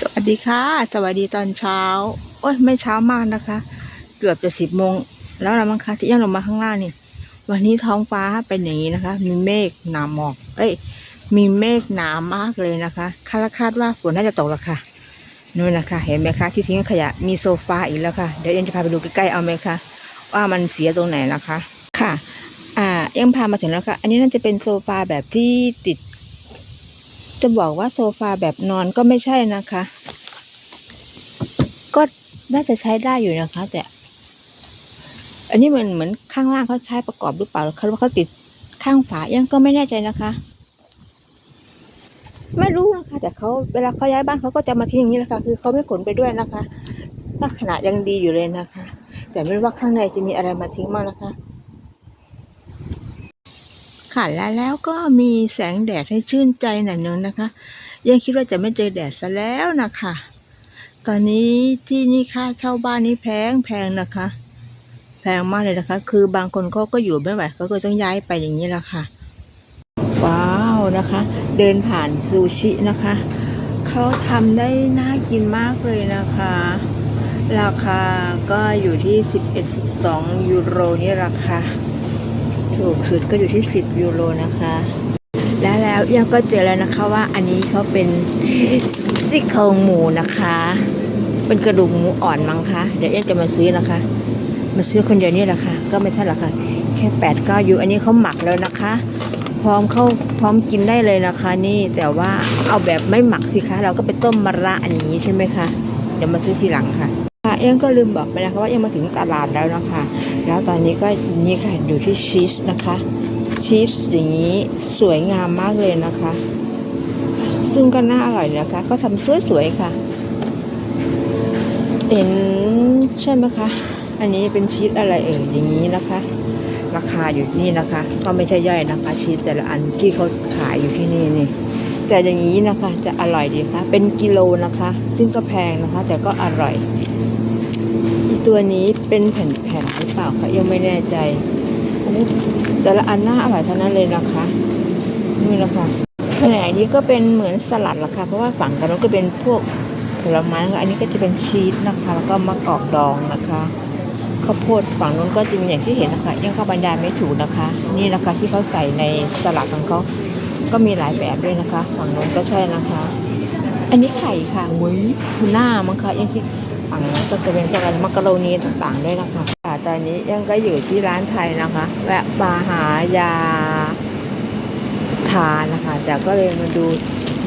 สวัสดีค่ะ สวัสดีตอนเช้า โอ้ยไม่เช้ามากนะคะ เกือบจะสิบโมงแล้วละมั้งคะที่ยังลงมาข้างล่างนี่ วันนี้ท้องฟ้าเป็นอย่างนี้นะคะ มีเมฆหนาหมอก เอ้ย มีเมฆหนามากเลยนะคะคาดคาดว่าฝนน่าจะตกแล้วค่ะนู่นนะคะ เห็นไหมคะที่ทิ้งขยะมีโซฟาอีกแล้วค่ะ เดี๋ยวเอ็นจะพาไปดูใกล้ๆเอาไหมคะว่ามันเสียตรงไหนนะคะ ค่ะ อ่ายังพามาถึงแล้วค่ะ อันนี้น่าจะเป็นโซฟาแบบที่ติด จะบอกว่าโซฟาแบบนอนก็ไม่ใช่นะคะ ก็น่าจะใช้ได้อยู่นะคะ แต่ อันนี้เหมือนเหมือนข้างล่างเขาใช้ประกอบหรือเปล่าเขาว่าเขาติดข้างฝายังก็ไม่แน่ใจนะคะ ไม่รู้นะคะ แต่เขาเวลาเขาย้ายบ้านเขาก็จะมาทิ้งอย่างนี้แหละคะ คือเขาไม่ขนไปด้วยนะคะลักษณะยังดีอยู่เลยนะคะ แต่ไม่รู้ว่าข้างในจะมีอะไรมาทิ้งบ้างนะคะ ค่ะแล้วแล้วก็มีแสงแดดให้ชื่นใจหน่อยนึงนะคะ ยังคิดว่าจะไม่เจอแดดซะแล้วนะคะ ตอนนี้ที่นี่ค่าเช่าบ้านนี้แพงแพงนะคะ แพงมากเลยนะคะ คือบางคนเขาก็อยู่ไม่ไหวเขาก็ต้องย้ายไปอย่างนี้ละค่ะ ว้าวนะคะ เดินผ่านซูชินะคะเขาทำได้น่ากินมากเลยนะคะ ราคาก็อยู่ที่ 11-12 ยูโรนี่ราคา ถูกสุดก็อยู่ที่ 10 ยูโรนะคะ แล้วแล้วยังก็เจอแล้วนะคะว่าอันนี้เขาเป็นซี่โครงหมูนะคะ เป็นกระดูกหมูอ่อนมั้งคะ เดี๋ยวยังจะมาซื้อนะคะ มาซื้อคนเดียวนี่แหละค่ะ ก็ไม่เท่าไหร่ค่ะ แค่แปดเก้ายูอันนี้เขาหมักแล้วนะคะ พร้อมเข้าพร้อมกินได้เลยนะคะ นี่แต่ว่าเอาแบบไม่หมักสิคะ เราก็ไปต้มมะระอันนี้ใช่ไหมคะ เดี๋ยวมาซื้อทีหลังคะค่ะ เอ็งก็ลืมบอกไปนะคะว่าเอ็งมาถึงตลาดแล้วนะคะ แล้วตอนนี้ก็นี่ค่ะอยู่ที่ชีสนะคะ ชีสอย่างนี้สวยงามมากเลยนะคะ ซึ่งก็น่าอร่อยนะคะ ก็ทำสวยๆค่ะ เห็นใช่ไหมคะ อันนี้เป็นชีสอะไรเอ่ยอย่างนี้นะคะ ราคาอยู่นี่นะคะ ก็ไม่ใช่ย่อยนะคะ ชีสแต่ละอันที่เขาขายอยู่ที่นี่นี่แต่อย่างนี้นะคะจะอร่อยดีคะเป็นกิโลนะคะ ซึ่งก็แพงนะคะ แต่ก็อร่อย ตัวนี้เป็นแผ่นๆหรือเปล่าคะยังไม่แน่ใจ อันนี้แต่ละอันน่าอร่อยเทั้งนั้นเลยนะคะนี่นะคะขณะนี้ก็เป็นเหมือนสลัดละค่ะ เพราะว่าฝั่งกันนู้นก็เป็นพวกผลไม้นะคะอันนี้ก็จะเป็นชีสนะคะ แล้วก็มะกอกดองนะคะข้าวโพดฝั่งนู้นก็จะมีอย่างที่เห็นนะคะยังเข้าบรรยาไม่ถูกนะคะ นี่นะคะที่เขาใส่ในสลัดของเขาก็มีหลายแบบด้วยนะคะ ฝั่งนู้นก็ใช่นะคะ อันนี้ไข่ค่ะมุ้ยทูน่ามั้งคะยังที่ ฝั่งนั้นก็จะเป็นพวกรมักกะโรนีต่างๆด้วยนะคะค่ะตอนนี้ยังก็อยู่ที่ร้านไทยนะคะแวะมาหายาทานนะคะแต่ก็เลยมาดู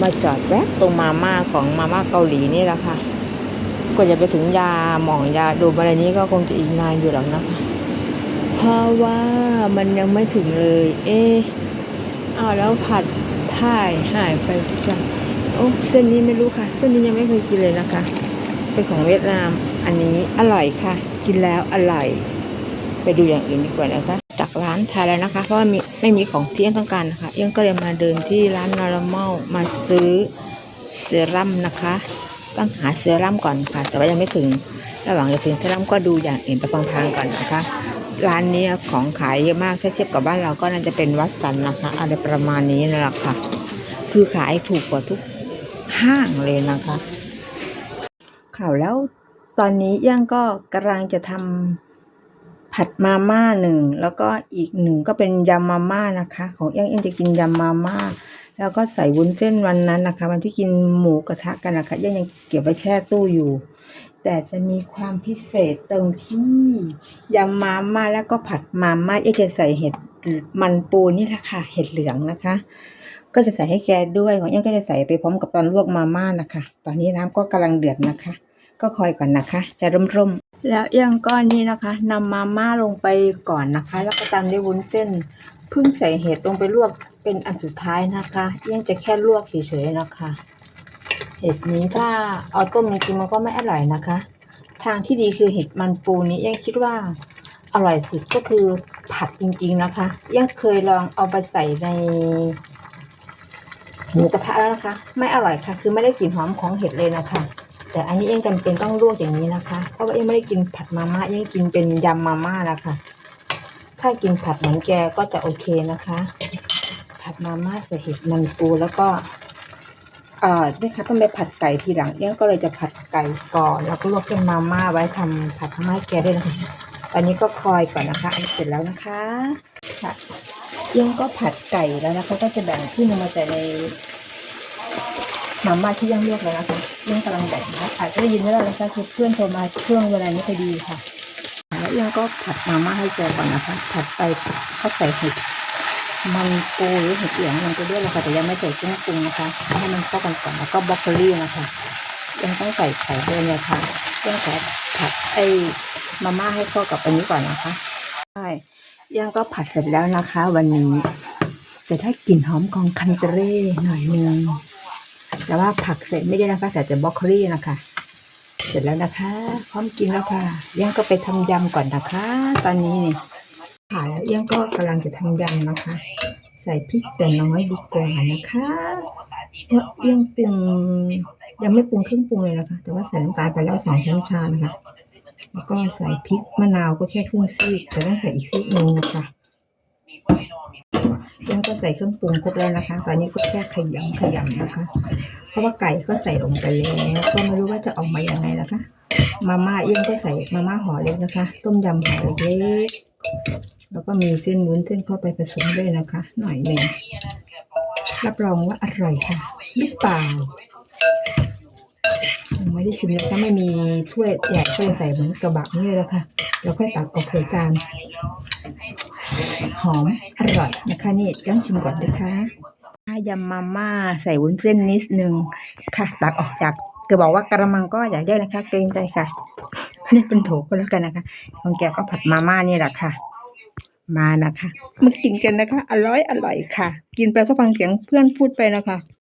มาจอดแวะตรงมาม่าของมาม่าเกาหลีนี่แหละค่ะก็จะไปถึงยาหมองยาดูอะไรนี้ก็คงจะอีกนานอยู่หรอกนะคะเพราะว่ามันยังไม่ถึงเลย เอ๊เอาแล้วผัดถ่ายหายไปจ้ะโอ้เส้นนี้ไม่รู้ค่ะ เส้นนี้ยังไม่เคยกินเลยนะคะ เป็นของเวียดนาม อันนี้อร่อยค่ะ กินแล้วอร่อย ไปดูอย่างอื่นดีกว่านะคะ จากร้านไทยแล้วนะคะ เพราะว่ามีไม่มีของที่ยังต้องการนะคะยังก็เลยมาเดินที่ร้านนอร์มอลมาซื้อเซรั่มนะคะ ต้องหาเซรั่มก่อนค่ะ แต่ว่ายังไม่ถึง ระหว่างจะถึงเซรั่มก็ดูอย่างอื่นไปพางๆก่อนนะคะ ร้านนี้ของขายเยอะมากถ้าเทียบกับบ้านเราก็น่าจะเป็นวัดสันนะคะ อะไรประมาณนี้นั่นแหละค่ะ คือขายถูกกว่าทุกห้างเลยนะคะ ข่าวแล้ว ตอนนี้ย่างก็กำลังจะทำผัดมาม่าหนึ่งแล้วก็อีกหนึ่งก็เป็นยำมาม่านะคะ ของย่างย่างจะกินยำมาม่าแล้วก็ใส่วุ้นเส้นวันนั้นนะคะ วันที่กินหมูกระทะกันนะคะย่างยังเก็บไว้แช่ตู้อยู่ แต่จะมีความพิเศษตรงที่ยำมาม่าแล้วก็ผัดมาม่าย่างจะใส่เห็ดมันปูนี่แหละค่ะ เห็ดเหลืองนะคะ ก็จะใส่ให้แกด้วยของยังก็จะใส่ไปพร้อมกับตอนลวกมาม่านะคะ ตอนนี้น้ำก็กำลังเดือดนะคะ ก็คอยก่อนนะคะ จะร่มๆ แล้วยังก้อนนี้นะคะนำมาม่าลงไปก่อนนะคะ แล้วก็ตามด้วยวุ้นเส้นเพิ่งใส่เห็ดลงไปลวกเป็นอันสุดท้ายนะคะยังจะแค่ลวกเฉยๆนะคะ เห็ดนี้ถ้าเอาต้มจริงๆมันก็ไม่อร่อยนะคะ ทางที่ดีคือเห็ดมันปูนี้ยังคิดว่าอร่อยสุดก็คือผัดจริงๆนะคะยังเคยลองเอาไปใส่ในหมูกระทะแล้วนะคะ ไม่อร่อยค่ะ คือไม่ได้กลิ่นหอมของเห็ดเลยนะคะ แต่อันนี้เองจำเป็นต้องลวกอย่างนี้นะคะ เพราะว่าเองไม่ได้กินผัดมาม่าเองกินเป็นยำมาม่าแล้วค่ะถ้ากินผัดเหมือนแกก็จะโอเคนะคะ ผัดมาม่าใส่เห็ดมันปูแล้วก็เอ่อนี่ค่ะต้องไปผัดไก่ทีหลังเองก็เลยจะผัดไก่ก่อนแล้วก็ลวกเป็นมาม่าไว้ทำผัดมาม่าให้แกด้วยนะคะตอนนี้ก็คอยก่อนนะคะ อันเสร็จแล้วนะคะค่ะเองก็ผัดไก่แล้วนะคะ ก็จะแบ่งขึ้นมาใส่ในมาม่าที่ยังลวกแล้วนะคะ เอี้ยงกำลังแบ่งนะอาจจะได้ยินไม่ได้นะคะคือเพื่อนโทรมาช่วงเวลานี้พอดีค่ะ แล้วเอี้ยงก็ผัดมาม่าให้แกก่อนนะคะ ผัดไปเขาใส่เห็ดมันปูหรือเห็ดเหลืองลงไปด้วยนะคะแต่ยังไม่ใส่เครื่องปรุงนะคะให้มันเข้ากันก่อนแล้วก็บรอกโคลี่นะคะยังต้องใส่ไข่ด้วยเนี่ยค่ะต้องขอผัดไอ้มาม่าให้เข้ากับอันนี้ก่อนนะคะใช่ยังก็ผัดเสร็จแล้วนะคะ วันนี้จะได้กลิ่นหอมของคันเตเร่หน่อยนึง แต่ว่าผักเสร็จไม่ได้นะคะแต่จะบรอกโคลี่นะคะ เสร็จแล้วนะคะ พร้อมกินแล้วค่ะยังก็ไปทำยำก่อนนะคะ ตอนนี้นี่ค่ะแล้วเอี้ยงก็กำลังจะทำยำนะคะ ใส่พริกแต่น้อยดีกว่านะคะเพราะเอี้ยงปรุงยังไม่ปรุงเครื่องปรุงเลยนะคะ แต่ว่าใส่น้ำตาลไปแล้วสองช้อนชานะคะแล้วก็ใส่พริกมะนาวก็แค่ครึ่งซีกแต่ต้องใส่อีกซีกหนึงนะคะเอี้ยงก็ใส่เครื่องปรุงครบแล้วนะคะ ตอนนี้ก็แค่ขยำขยำนะคะ เพราะว่าไก่ก็ใส่ลงไปแล้วก็ไม่รู้ว่าจะออกมายังไงนะคะ มาม่าเอี้ยงก็ใส่มาม่าห่อเล็กนะคะ ต้มยำห่อเล็กแล้วก็มีเส้นวุ้นเส้นเข้าไปผสมด้วยนะคะ หน่อยหนึ่งรับรองว่าอร่อยค่ะหรือเปล่าไม่ได้ชิมนะคะไม่มีถ้วยใหญ่ก็เลยใส่เหมือนกระบะนี่เลยละค่ะแล้วค่อยตักออกใส่จานหอมอร่อยนะคะนี่จ้างชิมก่อนนะคะ ยำมาม่าใส่วุ้นเส้นนิดนึงค่ะ ตักออกจากคือบอกว่ากระมังก็อย่าเรียกนะคะเกรงใจค่ะนี่เป็นโถก็แล้วกันนะคะของแกก็ผัดมาม่านี่แหละค่ะ มานะคะมากินกันนะคะ อร่อยอร่อยค่ะ กินไปก็ฟังเสียงเพื่อนพูดไปนะคะ